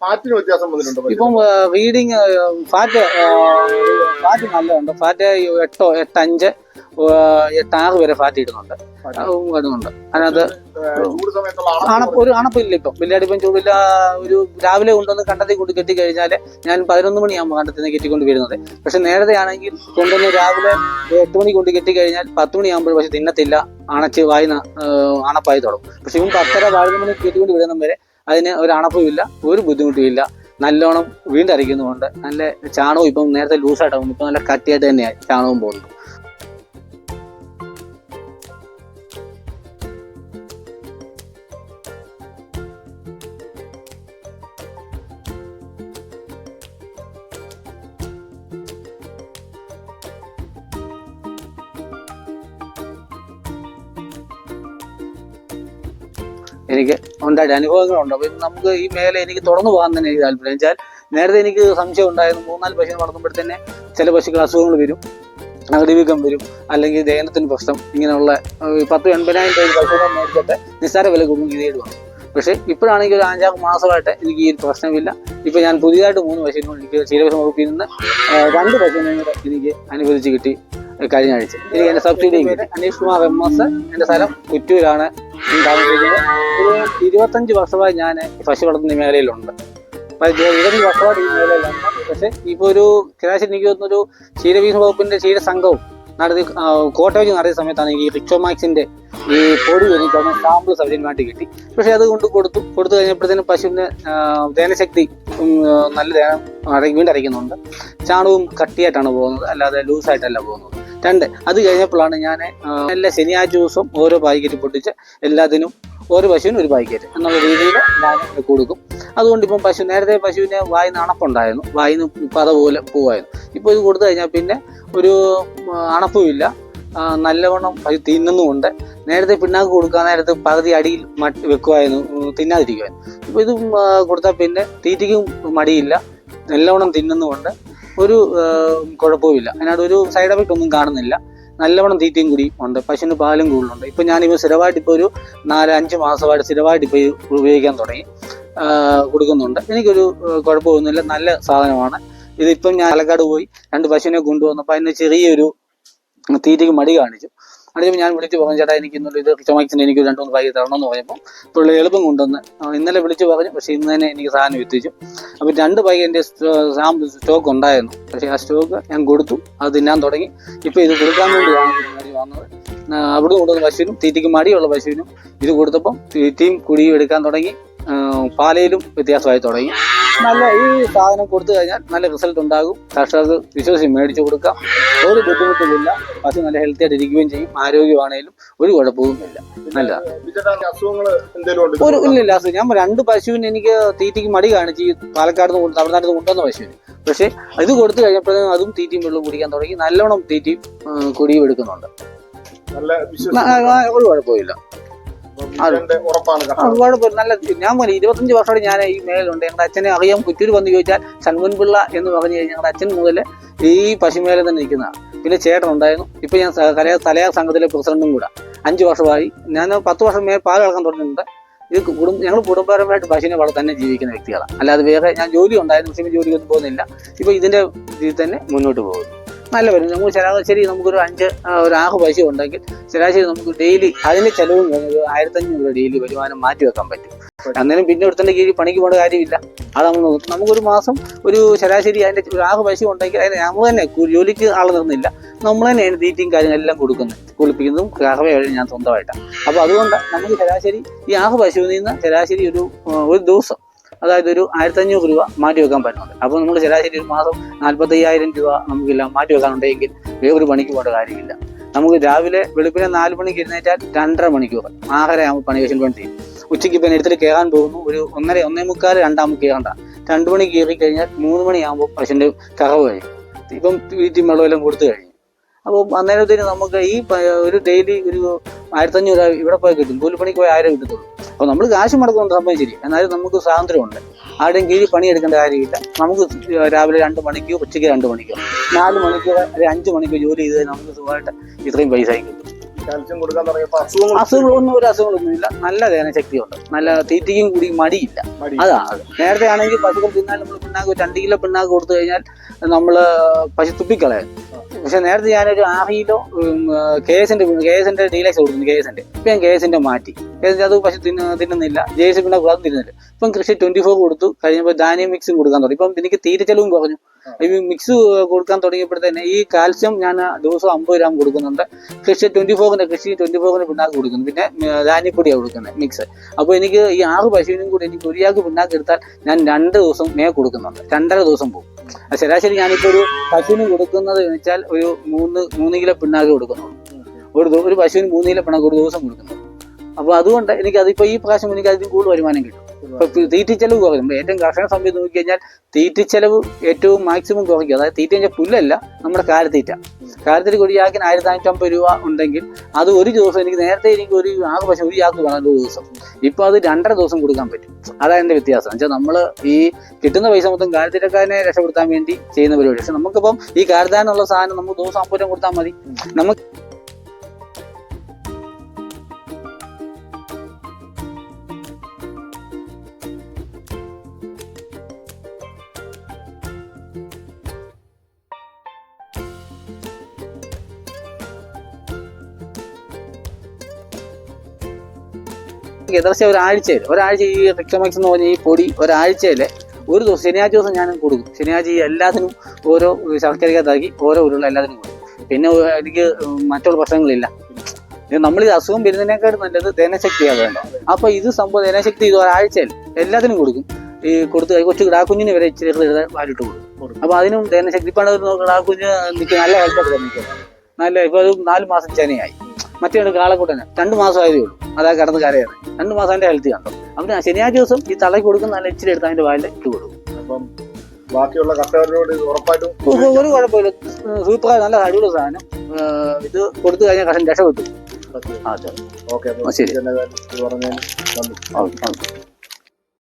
ഫാറ്റിന് വ്യത്യാസം വന്നിട്ടുണ്ടോ? ഇപ്പം റീഡിങ് ഫാറ്റ് ഫാറ്റ് നല്ലതുണ്ട്. ഫാറ്റ് എട്ടോ എട്ടഞ്ച് എട്ടാറ് വരെ ഫാറ്റ് ഇടുന്നുണ്ട്. ഇടുന്നുണ്ട്. അതിനകത്ത് അണപ്പ് ഒരു അണപ്പില്ല ഇപ്പം. വലിയാടിപ്പം ചൂടില്ല ഒരു രാവിലെ കൊണ്ടുവന്ന് കണ്ടത്തിൽ കൊണ്ട് കെട്ടി കഴിഞ്ഞാൽ ഞാൻ പതിനൊന്ന് മണിയാകുമ്പോൾ കണ്ടത്തിൽ നിന്ന് കെട്ടിക്കൊണ്ട് വരുന്നത്. പക്ഷെ നേരത്തെ ആണെങ്കിൽ കൊണ്ടുവന്ന് രാവിലെ എട്ട് മണി കൊണ്ട് കെട്ടി കഴിഞ്ഞാൽ പത്ത് മണിയാകുമ്പോൾ പക്ഷെ തിന്നത്തില്ല. അണച്ച് വായി ന- ഏഹ് അണപ്പായി തുടങ്ങും. പക്ഷെ ഇവൻ പത്തര പതിനൊന്ന് മണി കെട്ടിക്കൊണ്ട് വിടുന്ന വരെ അതിന് ഒരു അണപ്പുമില്ല ഒരു ബുദ്ധിമുട്ടുമില്ല നല്ലോണം വീണ്ടരയ്ക്കുന്നുമുണ്ട് നല്ല ചാണകം ഇപ്പം നേരത്തെ ലൂസായിട്ടാകും ഇപ്പം നല്ല കട്ടിയായിട്ട് തന്നെയാണ് ചാണകം പോകുന്നത്. എനിക്ക് ഉണ്ടായിട്ട് അനുഭവങ്ങളുണ്ട്. അപ്പം നമുക്ക് ഈ മേഖല എനിക്ക് തുറന്നു പോകാൻ തന്നെ എനിക്ക് താല്പര്യം. വെച്ചാൽ നേരത്തെ എനിക്ക് സംശയം ഉണ്ടായിരുന്നു. മൂന്നാൽ പശുവിനെ വളർത്തുമ്പോഴത്തേനെ ചില പശുക്കൾ അസുഖങ്ങൾ വരും. അകടിവീക്കം വരും. അല്ലെങ്കിൽ ദഹനത്തിന് പ്രശ്നം ഇങ്ങനെയുള്ള പത്ത് എൺപതിനായിരം രൂപ പശുവിനെ മേടിച്ചിട്ട് നിസ്സാര വില കൊടുക്കും ഇത് വന്നു പക്ഷേ ഇപ്പോഴാണെങ്കിൽ ഒരു അഞ്ചാറ് മാസമായിട്ട് എനിക്ക് ഈ പ്രശ്നമില്ല. ഇപ്പോൾ ഞാൻ പുതിയതായിട്ട് മൂന്ന് പശുവിനെ എനിക്ക് ക്ഷീരപശു വകുപ്പിൽ നിന്ന് രണ്ട് പശുവിനെ കൂടെ എനിക്ക് അനുവദിച്ച് കിട്ടി കഴിഞ്ഞ ആഴ്ച. എനിക്ക് എന്റെ സബ്സിഡിയും കിട്ടി. അനീഷ് കുമാർ എം എസ് എന്റെ സ്ഥലം കുറ്റൂരാണ് ഒരു ഇരുപത്തഞ്ച് വർഷമായി ഞാൻ പശു വളർത്തുന്ന മേഖലയിലുണ്ട്. ഇരുപത്തഞ്ച് വർഷമായിട്ട് ഈ മേഖലയിലുണ്ട്. പക്ഷെ ഇപ്പൊ ഒരു ശരാശരി എനിക്ക് തോന്നുന്നൊരു ക്ഷീരവീസ വകുപ്പിന്റെ ക്ഷീര സംഘവും നടത്തി കോട്ടയം നടത്തിയ സമയത്താണ് ഈ റിക്സോമാക്സിന്റെ ഈ പൊടി എനിക്ക് തന്നെ സാമ്പിൾ സൗജന്യമായിട്ട് കിട്ടി. പക്ഷെ അത് കൊണ്ട് കൊടുത്തു കൊടുത്തു കഴിഞ്ഞപ്പോഴത്തേനും പശുവിന്റെ ദേനശക്തി നല്ല ദഹനം വീണ്ടും വീണ്ടരയ്ക്കുന്നുണ്ട് ചാണകവും കട്ടിയായിട്ടാണ് പോകുന്നത്. അല്ലാതെ ലൂസായിട്ടല്ല പോകുന്നത്. രണ്ട്. അത് കഴിഞ്ഞപ്പോഴാണ് ഞാൻ എല്ലാ ശനിയാഴ്ച ദിവസം ഓരോ പാക്കറ്റ് പൊട്ടിച്ച് എല്ലാത്തിനും ഒരു പശുവിന് ഒരു പാക്കറ്റ് എന്നുള്ള രീതിയിൽ ഞാൻ കൊടുക്കും. അതുകൊണ്ട് ഇപ്പം പശു നേരത്തെ പശുവിന് വായിന്ന് അണപ്പുണ്ടായിരുന്നു. വായിന്ന് പത പോലെ പോവായിരുന്നു. ഇപ്പോൾ ഇത് കൊടുത്തു കഴിഞ്ഞാൽ പിന്നെ ഒരു അണപ്പുമില്ല നല്ലവണ്ണം പശു തിന്നുന്നുമുണ്ട്. നേരത്തെ പിണ്ണാക്ക് കൊടുക്കാൻ നേരത്ത് പകുതി അടിയിൽ മട്ട് വെക്കുമായിരുന്നു തിന്നാതിരിക്കുമായിരുന്നു ഇപ്പോൾ ഇത് കൊടുത്താൽ പിന്നെ തീറ്റയ്ക്കും മടിയില്ല. നല്ലവണ്ണം തിന്നുന്നുമുണ്ട്. ഒരു കുഴപ്പവുമില്ല. അതിനകത്ത് ഒരു സൈഡ് എഫക്റ്റ് ഒന്നും കാണുന്നില്ല. നല്ലവണ്ണം തീറ്റയും കൂടി ഉണ്ട്. പശുവിന് പാലും കൂടുതലുണ്ട്. ഇപ്പം ഞാനിപ്പോൾ സ്ഥിരമായിട്ട് ഇപ്പോൾ ഒരു നാല് അഞ്ച് മാസമായിട്ട് സ്ഥിരമായിട്ട് ഇപ്പോൾ ഉപയോഗിക്കാൻ തുടങ്ങി. കൊടുക്കുന്നുണ്ട്. എനിക്കൊരു കുഴപ്പമൊന്നുമില്ല. നല്ല സാധനമാണ്. ഇതിപ്പം ഞാൻ പാലക്കാട് പോയി രണ്ട് പശുവിനെ കൊണ്ടുവന്നപ്പോൾ അതിന് ചെറിയൊരു തീറ്റയ്ക്ക് മടി കാണിച്ചു. അതിന് ഞാൻ വിളിച്ച് പറഞ്ഞു ചേട്ടാ എനിക്ക് ഇന്നലെ ഇത് ചുമക്കിന് എനിക്ക് രണ്ടു മൂന്ന് തരണം എന്ന് പറഞ്ഞപ്പോൾ പുള്ളി എളുപ്പം കൊണ്ടുവന്ന് ഇന്നലെ വിളിച്ച് പറഞ്ഞു പക്ഷേ ഇന്ന് തന്നെ എനിക്ക് സാധനം എത്തിച്ചു. അപ്പോൾ രണ്ട് പാക്കറ്റിന്റെ സ്റ്റോക്ക് ഉണ്ടായിരുന്നു. പക്ഷേ ആ സ്റ്റോക്ക് ഞാൻ കൊടുത്തു അത് തിന്നാൻ തുടങ്ങി. ഇപ്പോൾ ഇത് കൊടുക്കാൻ വേണ്ടി വാങ്ങി വന്നത്. അവിടെ കൊണ്ടുവന്ന പശുവിനും തീറ്റയ്ക്ക് മടിയുള്ള പശുവിനും ഇത് കൊടുത്തപ്പം തീറ്റയും കുടിയും എടുക്കാൻ തുടങ്ങി. പാലയിലും വ്യത്യാസമായി തുടങ്ങി. നല്ല ഈ സാധനം കൊടുത്തു കഴിഞ്ഞാൽ നല്ല റിസൾട്ട് ഉണ്ടാകും. കർഷകർക്ക് വിശ്വസിച്ച് മേടിച്ചു കൊടുക്കാം. ഒരു ബുദ്ധിമുട്ടുമില്ല പശു നല്ല ഹെൽത്തി ആയിട്ട് ഇരിക്കുകയും ചെയ്യും. ആരോഗ്യമാണേലും ഒരു കുഴപ്പവും ഇല്ല. നല്ല. ബിജേട്ടാ അസുഖങ്ങൾ എന്തെങ്കിലും ഒരു ഇല്ലില്ല അസുഖം. ഞാൻ രണ്ട് പശുവിന് എനിക്ക് തീറ്റയ്ക്ക് മടി കാണിച്ച് ഈ പാലക്കാട് നിന്ന് തമിഴ്നാട്ടിൽ നിന്ന് കൊണ്ടുവന്ന പശുവിന്. പക്ഷേ ഇത് കൊടുത്തു കഴിഞ്ഞപ്പോഴത്തേക്കും അതും തീറ്റയും വെള്ളവും കുടിക്കാൻ തുടങ്ങി. നല്ലോണം തീറ്റയും കുടിയും എടുക്കുന്നുണ്ട്. ഒരു കുഴപ്പമില്ല കുഴപ്പമില്ല നല്ല ഞാൻ പോലെ ഇരുപത്തഞ്ച് വർഷമായിട്ട് ഞാൻ ഈ മേലുണ്ട് ഞങ്ങളുടെ അച്ഛനെ അറിയാം. കുറ്റൂർ വന്ന് ചോദിച്ചാൽ ഷൺമുൻ പിള്ള എന്ന് പറഞ്ഞു കഴിഞ്ഞാൽ ഞങ്ങളുടെ അച്ഛൻ മുതൽ ഈ പശുമേലെ തന്നെ നിൽക്കുന്നതാണ് പിന്നെ ചേട്ടൻ ഉണ്ടായിരുന്നു ഇപ്പൊ ഞാൻ കലയ കലയാ തലയാർ സംഘത്തിലെ പ്രസിഡന്റും കൂടെ. അഞ്ച് വർഷമായി. ഞാൻ പത്ത് വർഷം മേൽ പാൽ കളക്കാൻ തുടങ്ങിയിട്ടുണ്ട്. ഇത് കുടുംബ ഞങ്ങൾ കുടുംബപരമായിട്ട് പശുവിനെ വളരെ തന്നെ ജീവിക്കുന്ന വ്യക്തികളാണ്. അല്ലാതെ വേറെ ഞാൻ ജോലി ഉണ്ടായിരുന്നു പക്ഷേ ജോലിക്കൊന്നും പോകുന്നില്ല. ഇപ്പൊ ഇതിന്റെ ഇതിൽ തന്നെ മുന്നോട്ട് പോകുന്നു. നല്ല വരും നമുക്ക് ശരാശരി നമുക്കൊരു അഞ്ച് ഒരു ആഹ് പശു ഉണ്ടെങ്കിൽ ശരാശരി നമുക്ക് ഡെയിലി അതിന്റെ ചെലവും ഒരു ആയിരത്തഞ്ഞൂറ് രൂപ ഡെയിലി വരുമാനം മാറ്റി വെക്കാൻ പറ്റും. അന്നേരം പിന്നെ ഒരുത്തന്റെ കീഴിൽ പണിക്ക് പോകേണ്ട കാര്യമില്ല. അത് നമ്മൾ നോക്കും. നമുക്കൊരു മാസം ഒരു ശരാശരി അതിന്റെ ഒരു ആഹ് പശു ഉണ്ടെങ്കിൽ അതിന് നമ്മൾ തന്നെ ജോലിക്ക് ആൾ നിർന്നില്ല. നമ്മൾ തന്നെ അതിന് തീറ്റയും കാര്യങ്ങളെല്ലാം കൊടുക്കുന്നത് കുളിപ്പിക്കുന്നതും കഴിഞ്ഞ് ഞാൻ സ്വന്തമായിട്ടാണ്. അപ്പോൾ അതുകൊണ്ട് നമുക്ക് ശരാശരി ഈ ആഹ് പശുവിൽ നിന്ന് ശരാശരി ഒരു ഒരു ദിവസം അതായത് ഒരു ആയിരത്തഞ്ഞൂറ് രൂപ മാറ്റി വെക്കാൻ പറ്റുന്നുണ്ട്. അപ്പോൾ നമ്മൾ ശരാശരി ഒരു മാസം നാൽപ്പത്തയ്യായിരം രൂപ നമുക്കില്ല മാറ്റി വെക്കാനുണ്ടെങ്കിൽ വേറൊരു പണിക്ക് പോകേണ്ട കാര്യമില്ല. നമുക്ക് രാവിലെ വെളുപ്പിനെ നാല് മണിക്ക് ഇരുന്നേറ്റാൽ രണ്ടര മണിക്കൂർ ആഹാരം ആകുമ്പോൾ പണി കഴിച്ചു വേണ്ടി ഉച്ചയ്ക്ക് പിന്നെ എടുത്തിട്ട് കയറാൻ പോകുന്നു ഒരു ഒന്നര ഒന്നേ മുക്കാൽ രണ്ടാമത് കയറണ്ട. രണ്ട് മണി കയറി കഴിഞ്ഞാൽ മൂന്ന് മണിയാകുമ്പോൾ പശുവിന്റെ കറവ് കഴിയും. ഇപ്പം വീട്ടിൽ വെള്ളമെല്ലാം കൊടുത്തു കഴിഞ്ഞു അപ്പോൾ അന്നേരത്തിന് നമുക്ക് ഈ ഒരു ഡെയിലി ഒരു ആയിരത്തഞ്ഞൂറ് രൂപ ഇവിടെ പോയി കിട്ടും കൂലിപ്പണിക്ക് പോയി ആയിരം കിട്ടത്തുള്ളൂ. അപ്പോൾ നമ്മൾ കാശ് മുടക്കുന്ന സംഭവം ശരി. എന്നാലും നമുക്ക് സ്വാതന്ത്ര്യമുണ്ട്. ആരുടെയും കീഴിൽ പണിയെടുക്കേണ്ട കാര്യമില്ല. നമുക്ക് രാവിലെ രണ്ട് മണിക്കോ ഉച്ചയ്ക്ക് രണ്ട് മണിക്കോ നാല് മണിക്കോ അല്ലെങ്കിൽ അഞ്ച് മണിക്കോ ജോലി ചെയ്താൽ നമുക്ക് സുഖമായിട്ട് ഇത്രയും പൈസ കിട്ടും. അസുഖങ്ങളൊന്നും ഒരു അസുഖങ്ങളൊന്നുമില്ല. നല്ല ദഹനശക്തിയുണ്ട് നല്ല തീറ്റയ്ക്കും കൂടി മടിയില്ല. അതാ അതാണ് നേരത്തെ ആണെങ്കിൽ പശുക്കൾ തിന്നാൽ നമ്മൾ പിണ്ണാക്ക് രണ്ട് കിലോ പിണ്ണാക്ക് കൊടുത്തു കഴിഞ്ഞാൽ നമ്മൾ പശു തുപ്പിക്കളയാം. പക്ഷെ നേരത്തെ ഞാനൊരു ആറ് കിലോ കെ എസിന്റെ കെ എസിന്റെ ഡീലക്സ് കൊടുക്കുന്നു കെ എസിന്റെ ഇപ്പൊ ഞാൻ കെ എസിന്റെ മാറ്റി. അത് പക്ഷെ തിന്ന തിന്നുന്നില്ല. ജെ സി പിന്നെ അതും തിന്നുന്നില്ല. ഇപ്പം കൃഷി ട്വന്റി ഫോർ കൊടുത്തു കഴിഞ്ഞപ്പോൾ ധാന്യം മിക്സും കൊടുക്കാൻ തുടങ്ങി. ഇപ്പം എനിക്ക് തീരെ ചെലവും കുറഞ്ഞു. ഈ മിക്സ് കൊടുക്കാൻ തുടങ്ങിയപ്പോഴത്തേനെ ഈ കാൽസ്യം ഞാൻ ദിവസം അമ്പത് ഗ്രാം കൊടുക്കുന്നുണ്ട്. കൃഷി ട്വന്റി ഫോറിന്റെ കൃഷി ട്വന്റി ഫോറിന് പിണ്ണാക്ക് കൊടുക്കുന്നു. പിന്നെ ധാന്യപ്പൊടിയാണ് കൊടുക്കുന്നത് മിക്സ് അപ്പോൾ എനിക്ക് ഈ ആറ് പശുവിനും കൂടി എനിക്ക് ഒരു യാക്ക് പിണ്ണാക്ക് എടുത്താൽ ഞാൻ രണ്ട് ദിവസം മേ കൊടുക്കുന്നുണ്ട്. രണ്ടര ദിവസം പോകും. ശരാശരി ഞാനിപ്പോൾ ഒരു പശുവിന് കൊടുക്കുന്നത് വെച്ചാൽ ഒരു മൂന്ന് മൂന്ന് കിലോ പിണ്ണാക്ക് കൊടുക്കുന്നുള്ളൂ. ഒരു ഒരു പശുവിന് മൂന്ന് കിലോ പിണ്ണാക്ക് ഒരു ദിവസം കൊടുക്കുന്നുള്ളൂ. അപ്പോൾ അതുകൊണ്ട് എനിക്ക് അതിപ്പോൾ ഈ പ്രാവശ്യം എനിക്ക് അതിന് കൂടുതൽ വരുമാനം കിട്ടും. തീറ്റി തീറ്റിച്ചെലവ് കുറയും. ഏറ്റവും കർഷക സമയത്ത് നോക്കി കഴിഞ്ഞാൽ തീറ്റിച്ചെലവ് ഏറ്റവും മാക്സിമം കുറയ്ക്കും. അതായത് തീറ്റ കഴിഞ്ഞാൽ പുല്ലല്ല നമ്മുടെ കാലത്തീറ്റ കാലത്തിൽ ഒരു ചാക്കിന് ആയിരത്തി അഞ്ഞൂറ്റമ്പത് രൂപ ഉണ്ടെങ്കിൽ അത് ഒരു ദിവസം എനിക്ക് നേരത്തെ എനിക്ക് ഒരു ആറ് പക്ഷെ ഒരു ചാക്ക് പറഞ്ഞു ദിവസം. ഇപ്പൊ അത് രണ്ടര ദിവസം കൊടുക്കാൻ പറ്റും. അതാണ് എന്റെ വ്യത്യാസം. വെച്ചാൽ നമ്മൾ ഈ കിട്ടുന്ന പൈസ മൊത്തം കാലത്തിരക്കാരനെ രക്ഷപ്പെടുത്താൻ വേണ്ടി ചെയ്യുന്ന പരിപാടി. പക്ഷെ നമുക്കിപ്പം ഈ കാലത്താനുള്ള സാധനം നമുക്ക് ദിവസം അമ്പൂരം കൊടുത്താൽ മതി. നമുക്ക് ഏകദേശം ഒരാഴ്ചയിൽ ഒരാഴ്ച ഈ റിക്ലമാക്സ് എന്ന് പറഞ്ഞ ഈ പൊടി ഒരാഴ്ചയിൽ ഒരു ദിവസം ശനിയാഴ്ച ദിവസം ഞാൻ കൊടുക്കും. ശനിയാഴ്ച ഈ എല്ലാത്തിനും ഓരോ ശർക്കരക്കകത്താക്കി ഓരോ ഉരുള എല്ലാത്തിനും കൊടുക്കും. പിന്നെ എനിക്ക് മറ്റുള്ള പ്രശ്നങ്ങളില്ല. നമ്മൾ ഈ അസുഖം വരുന്നതിനേക്കാൾ നല്ലത് ധനശക്തിയാണ് വേണ്ടത്. അപ്പൊ ഇത് സംഭവം ധനശക്തി ഇത് ഒരാഴ്ചയിൽ എല്ലാത്തിനും കൊടുക്കും. ഈ കൊടുത്ത് കൊച്ചു കിടാക്കുഞ്ഞിന് വരെ ഇച്ചിരി വാലിട്ട് കൊടുക്കും. അപ്പൊ അതിനും ധനശക്തി പണ്ട് കിടാക്കുഞ്ഞ് നിൽക്കുക നല്ല ഹെൽപ്പൊക്കെ നിൽക്കുന്നത് നല്ല ഇപ്പൊ നാല് മാസം ചെനയായി മറ്റേ കാളക്കൂട്ടന്. രണ്ട് മാസം ആയതേ ഉള്ളൂ. അതാ കിടന്ന് കരയാണ് രണ്ട് മാസം അതിന്റെ ഹെൽത്ത് കണ്ടു? അപ്പം ശനിയാഴ്ച ദിവസം ഈ തലയ്ക്ക് കൊടുക്കുന്ന നല്ല ഇച്ചിരി എടുത്ത് അതിന്റെ വാലിൽ ഇട്ട് കൊടുക്കും. അപ്പം ബാക്കിയുള്ള കർഷകരോട് ഉറപ്പായിട്ടും ഒരു- കുഴപ്പമില്ല. സൂപ്പർ നല്ല അടിപൊളി സാധനം. ഇത് കൊടുത്തു കഴിഞ്ഞാൽ കഷം രക്ഷപ്പെട്ടു. അതെ ഓക്കെ ശരി. പറഞ്ഞതിന് നന്ദി.